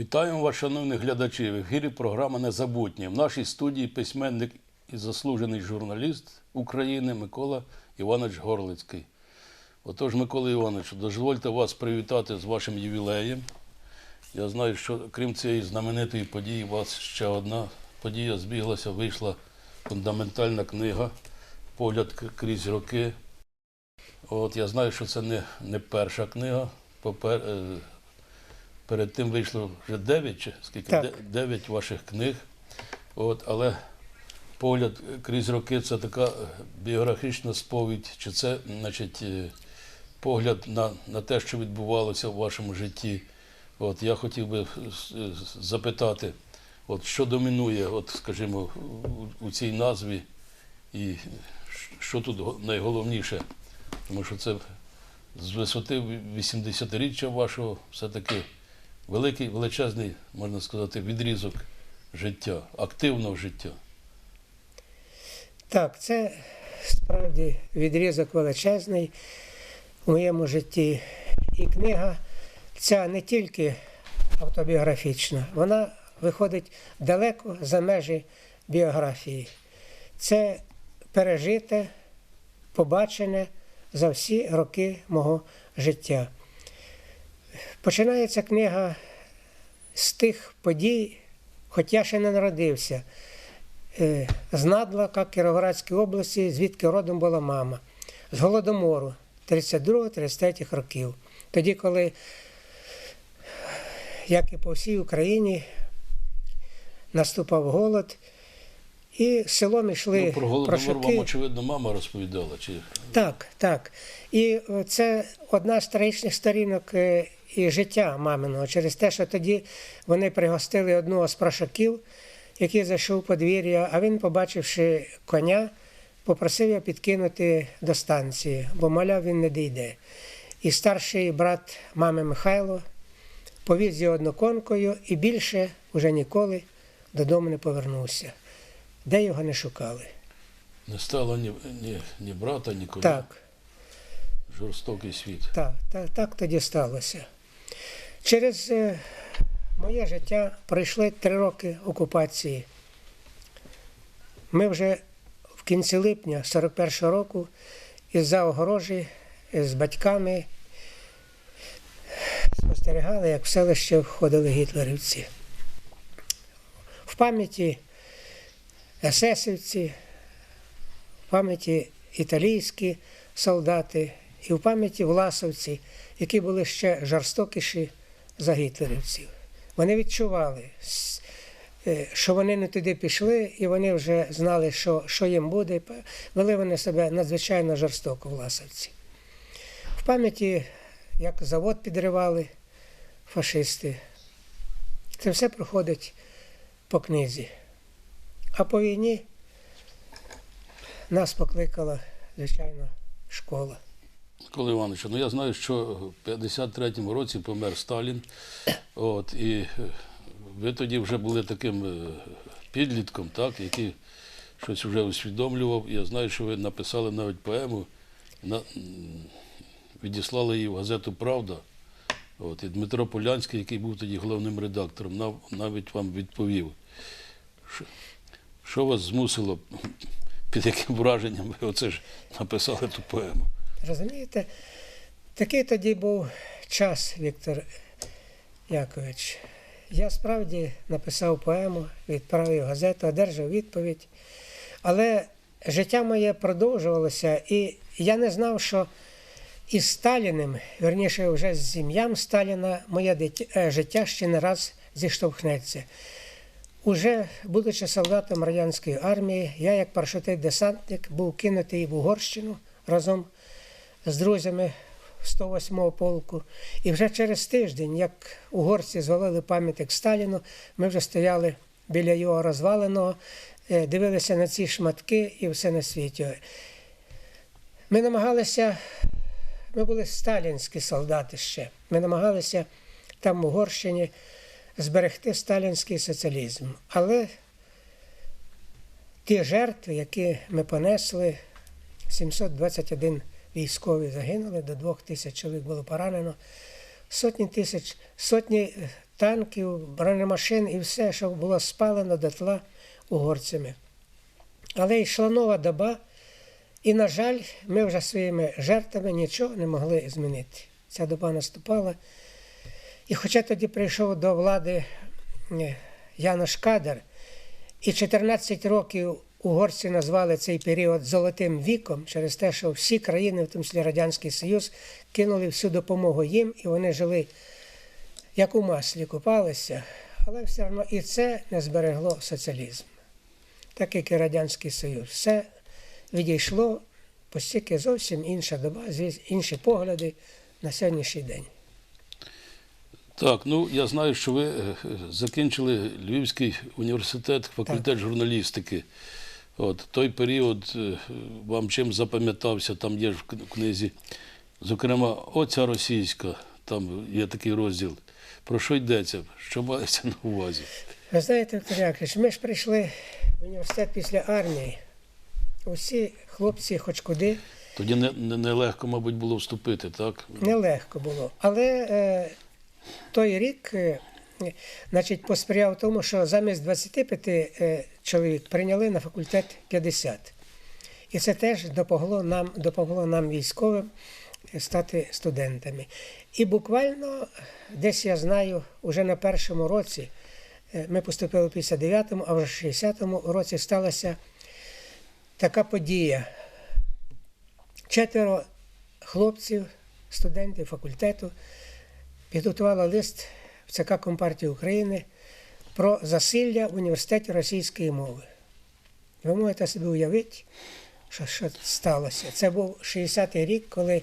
Вітаємо вас, шановні глядачі. В ефірі програма Незабутнє. В нашій студії письменник і заслужений журналіст України Микола Іванович Горлицький. Отож, Микола Іванович, дозвольте вас привітати з вашим ювілеєм. Я знаю, що крім цієї знаменитої події, у вас ще одна подія збіглася, вийшла фундаментальна книга Погляд крізь роки. От я знаю, що це не, не перша книга. Попер, е, перед тим вийшло вже дев'ять, чи скільки? Дев'ять ваших книг. От, але погляд крізь роки це така біографічна сповідь, чи це, значить, е, погляд на, на те, що відбувалося в вашому житті. От я хотів би запитати, от що домінує, от, скажімо, у, у цій назві, і що тут найголовніше, тому що це з висоти 80-річчя вашого все-таки великий, величезний, можна сказати, відрізок життя, активного життя. Так, це справді відрізок величезний у моєму житті. І книга ця не тільки автобіографічна, вона виходить далеко за межі біографії. Це пережите, побачене за всі роки мого життя. Починається книга з тих подій, хоч я ще не народився. Е, з Надла, Кіровоградській області, звідки родом була мама, з Голодомору 32-33 років. Тоді, коли, як і по всій Україні, наступав голод, і селом йшли Ну, про голодомор вам, очевидно, мама розповідала. Чи... Так, так. І е, це одна з трагічних сторінок е, і життя маминого через те, що тоді вони пригостили одного з прошаків, який зайшов у подвір'я, а він, побачивши коня, попросив його підкинути до станції, бо мовляв, він не дійде. І старший брат мами Михайло повіз його одноконкою і більше вже ніколи додому не повернувся. Де його не шукали. Не стало ні, ні, ні брата, ні коня. Так. Жорстокий світ. Так, так, так тоді сталося. Через е, моє життя пройшли три роки окупації. Ми вже в кінці липня 41-го року із-за огорожі е, з батьками спостерігали, як в селище входили гітлерівці. В пам'яті есесівці, в пам'яті італійські солдати і в пам'яті власовці, які були ще жорстокіші за гітлерівців. Вони відчували, е, що вони не туди пішли, і вони вже знали, що, що їм буде. Вели вони себе надзвичайно жорстоко, власовці. В пам'яті, як завод підривали фашисти. Це все проходить по книзі. А по війні нас покликала, звичайно, школа. Микола Іванович, ну я знаю, що в 53-му році помер Сталін. От, і е, ви тоді вже були таким е, підлітком, так, який щось вже усвідомлював. Я знаю, що ви написали навіть поему, на, відіслали її в газету Правда. От, і Дмитро Полянський, який був тоді головним редактором, нав- навіть вам відповів. Що, вас змусило, під яким враженням ви оце ж написали ту поему? Розумієте, такий тоді був час, Віктор Якович. Я справді написав поему, відправив газету, одержав відповідь. Але життя моє продовжувалося, і я не знав, що із Сталіним, верніше, вже з ім'ям Сталіна, моє е, життя ще не раз зіштовхнеться. Уже, будучи солдатом радянської армії, я, як парашутист-десантник, був кинутий в Угорщину разом з друзями 108-го полку. І вже через тиждень, як угорці звалили пам'ятник Сталіну, ми вже стояли біля його розваленого, е, дивилися на ці шматки і все на світі. Ми намагалися, ми були сталінські солдати ще. Ми намагалися там в Угорщині зберегти сталінський соціалізм. Але ті жертви, які ми понесли, 721 військові загинули, до двох тисяч чоловік було поранено, сотні тисяч, сотні танків, бронемашин і все, що було спалено дотла угорцями. Але йшла нова доба, і, на жаль, ми вже своїми жертвами нічого не могли змінити. Ця доба наступала. І хоча тоді прийшов до влади Янош Кадер, і 14 років угорці назвали цей період золотим віком через те, що всі країни, в тому числі Радянський Союз, кинули всю допомогу їм, і вони жили як у маслі, купалися, але все одно і це не зберегло соціалізм. Так як і Радянський Союз. Все відійшло, постільки зовсім інша доба, інші погляди на сьогоднішній день. Так, ну я знаю, що ви е, закінчили Львівський університет, факультет журналістики. От той період е, вам чим запам'ятався, там є ж в книзі. Зокрема, оця російська, там є такий розділ. Про що йдеться? Що мається на увазі? Ви знаєте, Віктор Яковлевич, ми ж прийшли в університет після армії. Усі хлопці, хоч куди, Тоді не, не, нелегко, мабуть, було вступити, так? нелегко було. Але е, той рік е, значить, посприяв тому, що замість 25 е, чоловік прийняли на факультет 50. І це теж допомогло нам, допомогло нам військовим е, стати студентами. І буквально десь я знаю, уже на першому році ми поступили в 59-му, а вже в 60-му році сталася така подія. Четверо хлопців, студентів факультету, підготували лист в ЦК Компартії України про засилля в університеті російської мови. Ви можете собі уявити, що, що сталося. Це був 60-й рік, коли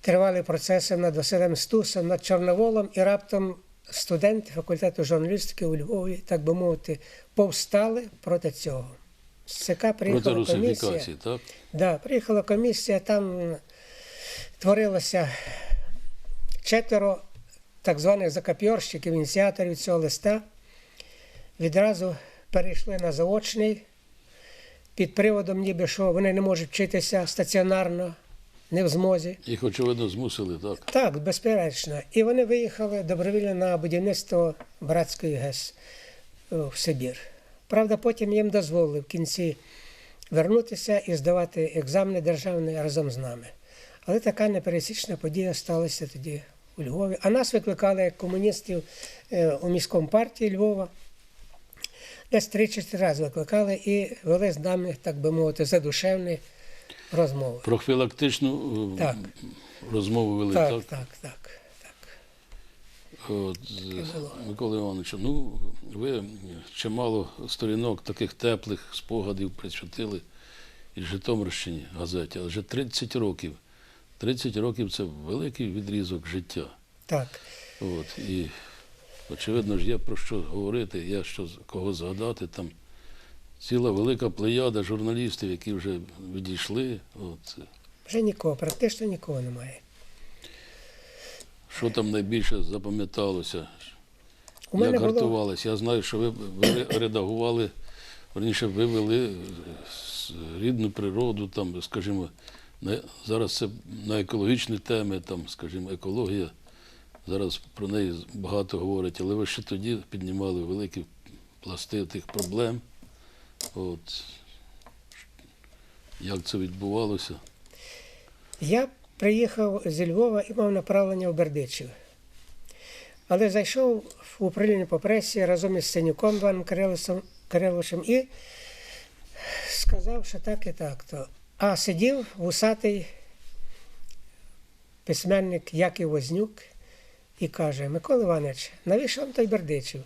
тривали процеси над Василем Стусом, над Чорноволом, і раптом студенти факультету журналістики у Львові, так би мовити, повстали проти цього. З ЦК приїхала комісія. так? Да, приїхала комісія, там творилося четверо так званих закапьорщиків, ініціаторів цього листа. Відразу перейшли на заочний під приводом, ніби що вони не можуть вчитися стаціонарно, не в змозі. Їх, очевидно, змусили, так. Так, безперечно. І вони виїхали добровільно на будівництво братської ГЕС е, в Сибір. Правда, потім їм дозволили в кінці вернутися і здавати екзамени державні разом з нами. Але така непересічна подія сталася тоді у Львові. А нас викликали як комуністів е, у міському партії Львова. Десь три-чотири рази викликали і вели з нами, так би мовити, задушевні розмови. Профілактичну е, Так. розмову вели, Так, так? так, так, так. От. Микола Іванович, ну ви чимало сторінок таких теплих спогадів присвятили і Житомирщині газеті, але вже 30 років. 30 років це великий відрізок життя. Так. От, і очевидно ж є про що говорити, є що кого згадати. Там ціла велика плеяда журналістів, які вже відійшли. От, Вже нікого, практично нікого немає. що там найбільше запам'яталося? У мене Як було гартувалися? Я знаю, що ви, ви редагували, верніше, ви вели рідну природу, там, скажімо, зараз це на екологічні теми, там, скажімо, екологія. Зараз про неї багато говорять, але ви ще тоді піднімали великі пласти тих проблем. От. Як це відбувалося? Я приїхав зі Львова і мав направлення в Бердичів. Але зайшов в управління по пресі разом із Синюком Іваном Кириловичем, і сказав, що так і так. А сидів вусатий письменник Яків Вознюк і каже: Микола Іванович, навіщо вам той Бердичів?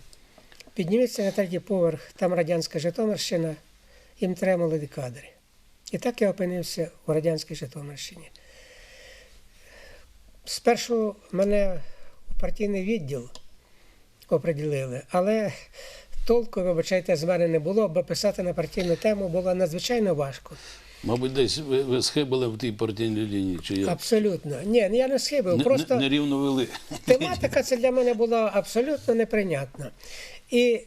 Підніміться на третій поверх, там радянська Житомирщина, їм треба молоді кадри. І так я опинився у радянській Житомирщині. Спершу мене у партійний відділ оприділили, але толку, вибачайте, з мене не було, бо писати на партійну тему було надзвичайно важко. Мабуть, десь ви, ви схибили в тій партійній лінії, чи як? Абсолютно. Ні, я не схибив. Не- Просто не, нерівно вели. тематика це для мене була абсолютно неприйнятна. І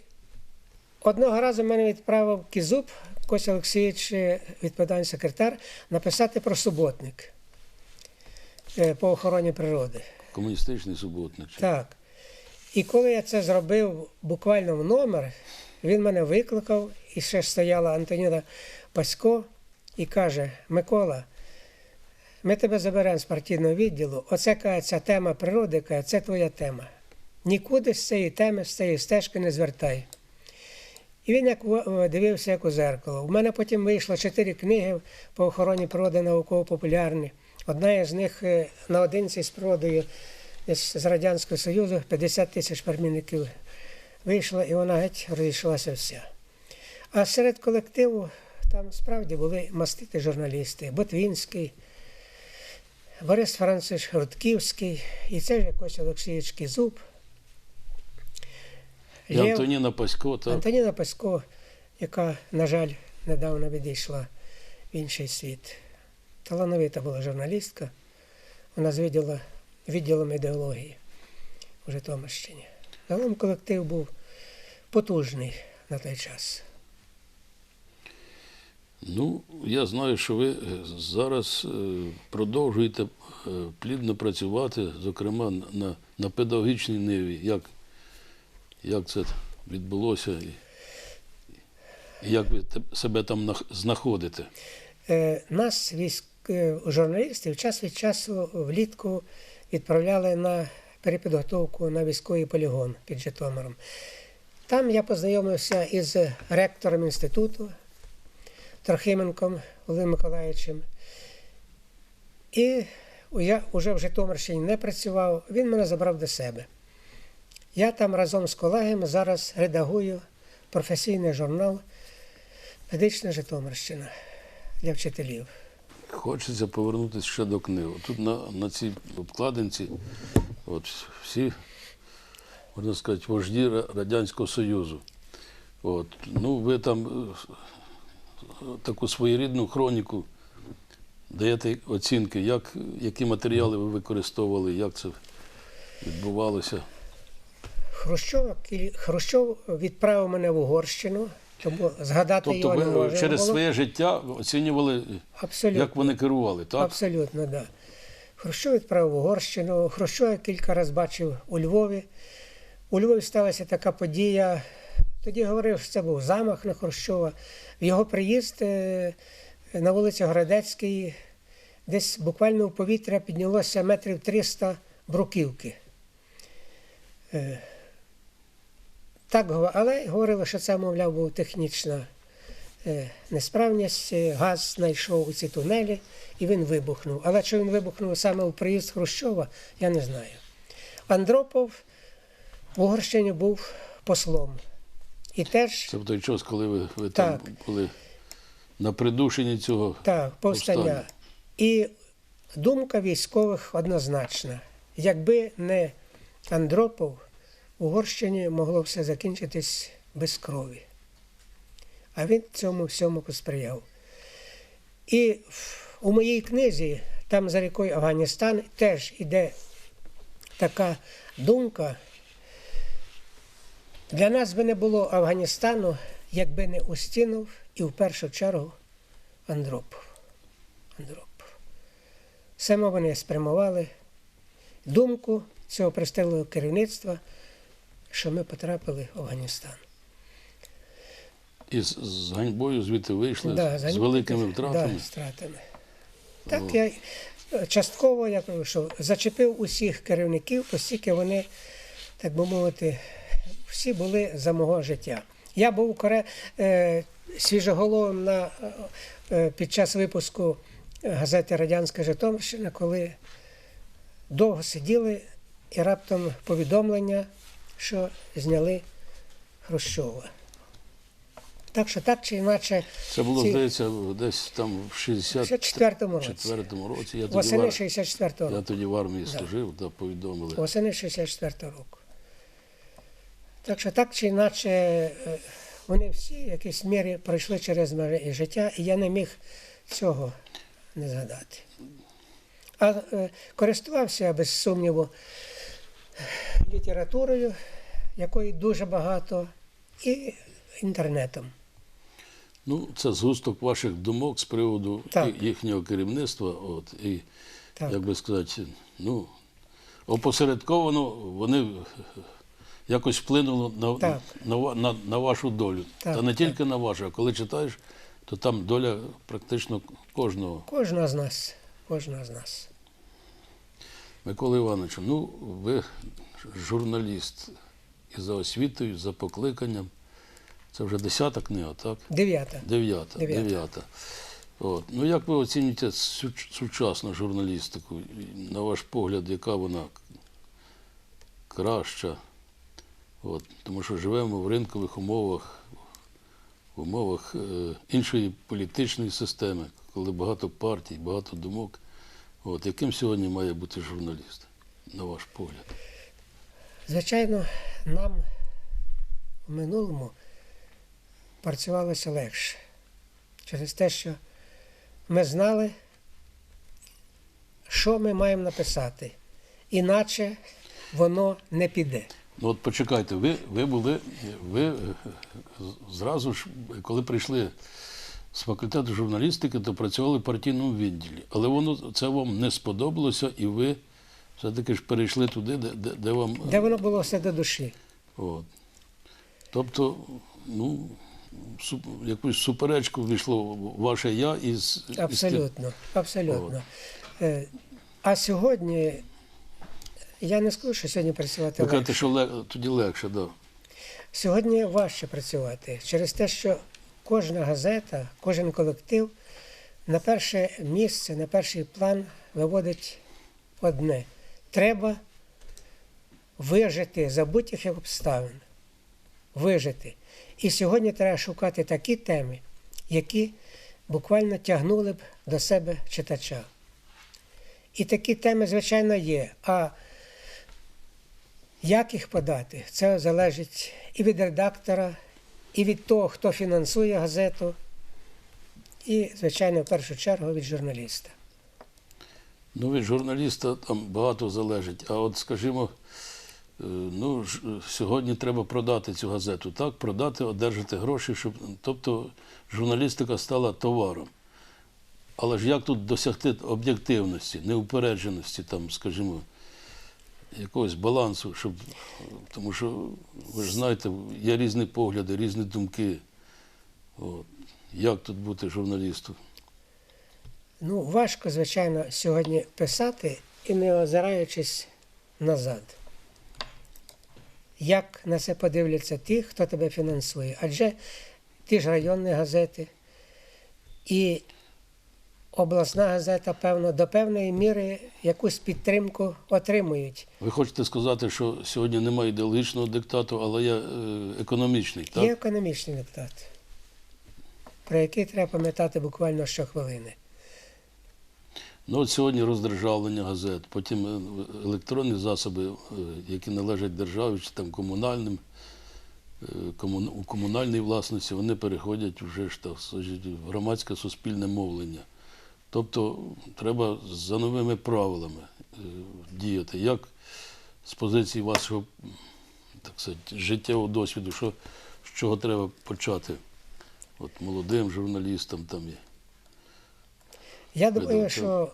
одного разу мене відправив Кізуб, Костя Олексійович, е, відповідальний секретар, написати про суботник е, по охороні природи. Комуністичний суботник. Так. І коли я це зробив буквально в номер, він мене викликав, і ще стояла Антоніна Пасько і каже: Микола, ми тебе заберемо з партійного відділу. Оце каже, ця тема природи, каже, це твоя тема. Нікуди з цієї теми, з цієї стежки не звертай. І він як дивився як у зеркало. У мене потім вийшло чотири книги по охороні природи науково-популярні. Одна із них е, наодинці з природою з Радянського Союзу 50 тисяч пермінників вийшла, і вона геть розійшлася вся. А серед колективу там справді були мастити журналісти, Ботвінський, Борис Францич Рудківський, і це ж якось Олексійович Кізуб. І Лєв- Антоніна Пасько, так. Антоніна Пасько, яка, на жаль, недавно відійшла в інший світ. Талановита була журналістка. Вона з відділом ідеології у Житомирщині. Загалом колектив був потужний на той час. Ну, я знаю, що ви е, зараз е, продовжуєте е, плідно працювати, зокрема на, на педагогічній ниві. Як, як це відбулося і, як ви себе там знаходите? Нас, військ, журналістів, час від часу влітку відправляли на перепідготовку на військовий полігон під Житомиром. Там я познайомився із ректором інституту Трохименком Олегом Миколаївичем. І я вже в Житомирщині не працював, він мене забрав до себе. Я там разом з колегами зараз редагую професійний журнал Медична Житомирщина для вчителів. Хочеться повернутися ще до книги. Тут на, на цій обкладинці от, всі, можна сказати, вожді Радянського Союзу. От, ну, ви там е, таку своєрідну хроніку даєте оцінки, як, які матеріали ви використовували, як це відбувалося. Хрущов, Хрущов відправив мене в Угорщину, тому згадати Тобто його не ви через було. своє життя оцінювали, Абсолютно. як вони керували, так? Абсолютно, так. Да. Хрущов відправив в Угорщину. Хрущова я кілька разів бачив у Львові. У Львові сталася така подія. Тоді говорив, що це був замах на Хрущова. Його приїзд е, на вулиці Городецькій десь буквально у повітря піднялося метрів 300 бруківки. Е, Так, але говорили, що це, мовляв, була технічна е, несправність. Газ знайшов у ці тунелі і він вибухнув. Але чи він вибухнув саме у приїзд Хрущова, я не знаю. Андропов в Угорщині був послом. І теж Це в той час, коли ви, ви там були на придушенні цього. Так, повстання. Повстання. І думка військових однозначна. Якби не Андропов, в Угорщині могло все закінчитись без крові. А він цьому всьому посприяв. І у моїй книзі, там за рікою Афганістан, теж іде така думка. Для нас би не було Афганістану, якби не Устінов і в першу чергу Андропов. Андропов. Саме вони спрямували думку цього пристойного керівництва, що ми потрапили в Афганістан. І з, з ганьбою звідти вийшли Да, з за- великими втратами. Да, втратами. Так, я частково, я кажу, що зачепив усіх керівників, оскільки вони, так би мовити, всі були за мого життя. Я був коре, е, свіжоголовим на, е, під час випуску газети Радянська Житомирщина, коли довго сиділи і раптом повідомлення, що зняли Хрущова. Так що так чи інакше. Це було, ці- здається, десь там в в 64-му році. 64-му році. Я Восени 64-го я тоді в армії служив, да, повідомили. Восени 64-го року. Так що так чи інакше е, вони всі в якійсь мірі пройшли через моє життя, і я не міг цього не згадати. А е, користувався без сумніву літературою, якої дуже багато, і інтернетом. Ну, це згусток ваших думок з приводу Так. їхнього керівництва. От, і, Так. як би сказати, ну, опосередковано вони якось вплинуло на, на, на, на вашу долю. Так, Та не так. тільки на вашу, а коли читаєш, то там доля практично кожного. Кожного з нас. Кожного з нас. Микола Івановичу, ну ви журналіст і за освітою, і за покликанням. Це вже десята книга, так? Дев'ята. Дев'ята. Дев'ята. От. Ну як ви оцінюєте сучасну журналістику? На ваш погляд, яка вона краща? От. Тому що живемо в ринкових умовах, в умовах е, іншої політичної системи, коли багато партій, багато думок. От. Яким сьогодні має бути журналіст, на ваш погляд? Звичайно, нам в минулому працювалося легше. Через те, що ми знали, що ми маємо написати. Іначе воно не піде. Ну от почекайте, ви, ви були, ви е, зразу ж, коли прийшли з факультету журналістики, то працювали в партійному відділі. Але воно це вам не сподобалося, і ви все-таки ж перейшли туди, де, де, де вам. Де воно було все до душі. От. Тобто, ну, су- якусь суперечку війшло ваше я із. із. Абсолютно, абсолютно. Е, А сьогодні я не скажу, що сьогодні працювати Ви кажете, що тоді легше, так. Да. Сьогодні важче працювати через те, що кожна газета, кожен колектив на перше місце, на перший план виводить одне. Треба вижити за будь-яких обставин. Вижити. І сьогодні треба шукати такі теми, які буквально тягнули б до себе читача. І такі теми, звичайно, є. А як їх подати? Це залежить і від редактора, і від того, хто фінансує газету, і, звичайно, в першу чергу від журналіста. Ну, від журналіста там багато залежить. А от, скажімо, е, ну, сьогодні треба продати цю газету, так? Продати, одержати гроші, щоб. Тобто журналістика стала товаром. Але ж як тут досягти об'єктивності, неупередженості, там, скажімо, якогось балансу, щоб. Тому що, ви ж знаєте, є різні погляди, різні думки. От. Як тут бути журналістом? Ну, важко, звичайно, сьогодні писати і не озираючись назад. Як на це подивляться ті, хто тебе фінансує? Адже ті ж районні газети і обласна газета, певно, до певної міри якусь підтримку отримують. Ви хочете сказати, що сьогодні немає ідеологічного диктату, але є е, економічний, так? Є економічний диктат, про який треба пам'ятати буквально щохвилини. Ну от сьогодні роздержавлення газет, потім е, електронні засоби, е, які належать державі чи там комунальним, у комунальній власності, вони переходять вже ж так в громадське суспільне мовлення. Тобто треба за новими правилами е, діяти. Як з позиції вашого так сказати, життєвого досвіду, що, з чого треба почати? От молодим журналістам там є. Я думаю, Видно, що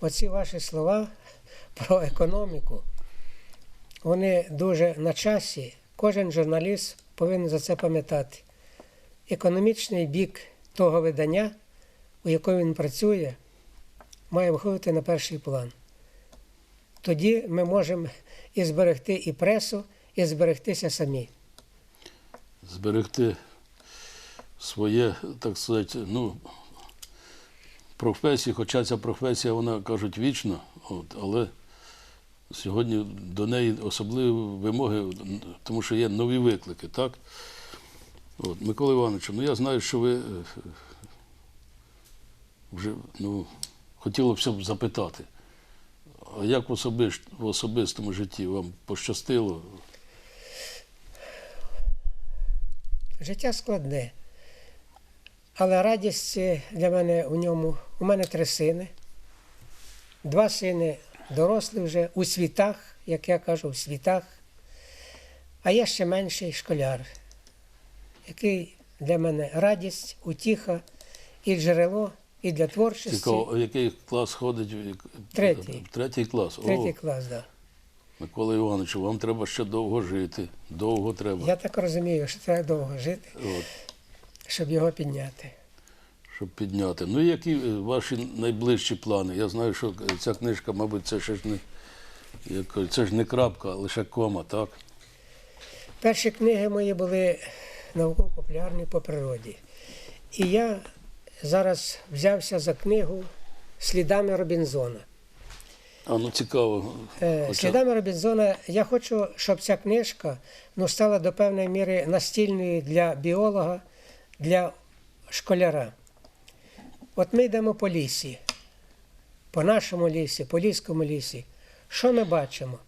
оці ваші слова про економіку, вони дуже на часі. Кожен журналіст повинен за це пам'ятати. Економічний бік того видання, у якому він працює, має виходити на перший план. Тоді ми можемо і зберегти і пресу, і зберегтися самі. зберегти своє, так сказати, ну, професію, хоча ця професія, вона кажуть, вічна, от, але сьогодні до неї особливі вимоги, тому що є нові виклики, так? От, Микола Іванович, ну я знаю, що ви е, вже ну, хотілося б запитати, а як в, особиш, в особистому житті вам пощастило? Життя складне. Але радість для мене у ньому. У мене три сини. Два сини дорослі вже у світах, як я кажу, у світах. А є ще менший школяр, який для мене радість, утіха і джерело, і для творчості. Цікаво, який клас ходить? Третій. Третій клас. Третій О, клас, так. Да. Микола Іванович, вам треба ще довго жити. Довго треба, Я так розумію, що треба довго жити, от, щоб його підняти. щоб підняти. Ну, які е, ваші найближчі плани? Я знаю, що ця книжка, мабуть, це ще ж не, це ж не крапка, а лише кома, так? Перші книги мої були науково-популярні по природі. І я зараз взявся за книгу Слідами Робінзона. А ну цікаво. Е, Хоча- Слідами Робінзона я хочу, щоб ця книжка ну, стала до певної міри настільною для біолога, для школяра. От ми йдемо по лісі, по нашому лісі, по ліському лісі. Що ми бачимо?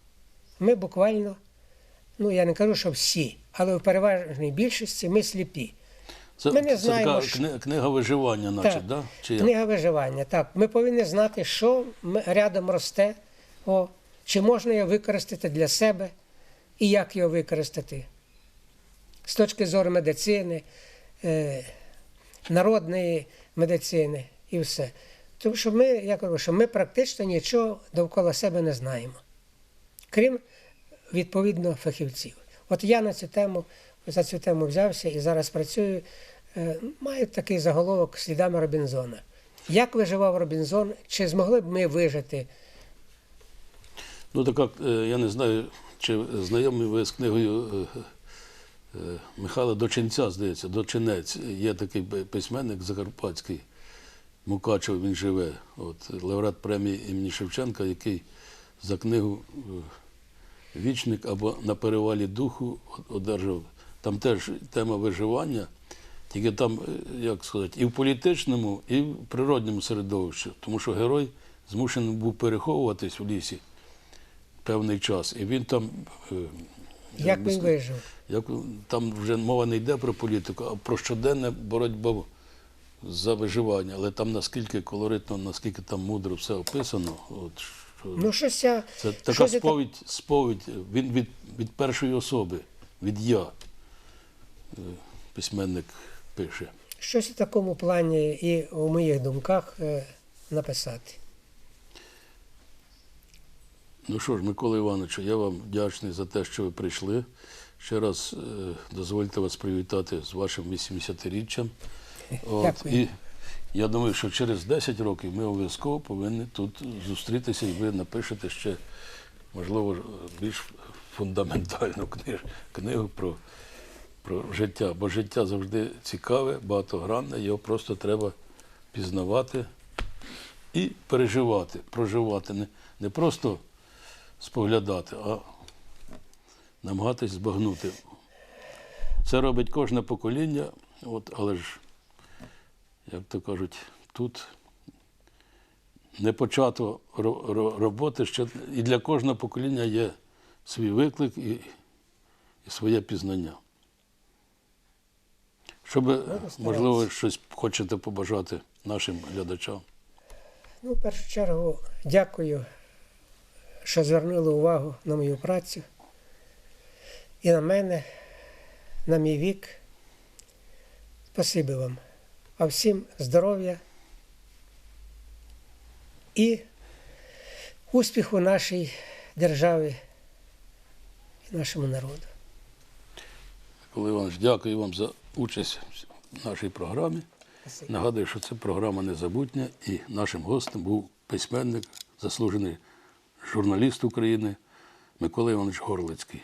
Ми буквально, ну я не кажу, що всі, але в переважній більшості ми сліпі. Це, Ми не це знаємо, така що- книга виживання, наче, Так. да? Чи як? Книга виживання. Так, ми повинні знати, що рядом росте, о, чи можна його використати для себе і як його використати. З точки зору медицини, е, народної медицини і все. Тому що ми, я кажу, що ми практично нічого довкола себе не знаємо, крім відповідно фахівців. От я на цю тему, за цю тему взявся і зараз працюю. Е, Маю такий заголовок слідами Робінзона. Як виживав Робінзон? Чи змогли б ми вижити? Ну, така, е, я не знаю, чи знайомі ви з книгою е, Михайла Дочинця, здається, Дочинець. Є такий письменник закарпатський, Мукачев, він живе. От, лауреат премії імені Шевченка, який за книгу Вічник або на перевалі духу одержав. Там теж тема виживання, тільки там, е, як сказати, і в політичному, і в природньому середовищі. Тому що герой змушений був переховуватись в лісі певний час. І він там. е, Як він сказати, вижив? як, там вже мова не йде про політику, а про щоденне боротьба за виживання. Але там наскільки колоритно, наскільки там мудро все описано. От, що Ну, щось це така щось сповідь, сповідь він від, від першої особи, від я. Письменник пише. щось у такому плані і у моїх думках е, написати. Ну що ж, Микола Івановичу, я вам вдячний за те, що ви прийшли. Ще раз е, дозвольте вас привітати з вашим 80-річчям. От, і я думаю, що через 10 років ми обов'язково повинні тут зустрітися, і ви напишете ще, можливо, більш фундаментальну книгу про, про життя. Бо життя завжди цікаве, багатогранне, його просто треба пізнавати і переживати, проживати. Не, не просто споглядати, а намагатись збагнути. Це робить кожне покоління, от, але ж, як то кажуть, тут не почато ро- ро- роботи, ще і для кожного покоління є свій виклик і, і своє пізнання. Щоб, можливо, щось хочете побажати нашим глядачам. Ну, в першу чергу, дякую, що звернули увагу на мою працю і на мене, на мій вік. Спасибі вам. А всім здоров'я і успіху нашій державі і нашому народу. Микола Іванович, дякую вам за участь в нашій програмі. Нагадую, що це програма незабутня, і нашим гостем був письменник, заслужений журналіст України Микола Іванович Горлицький.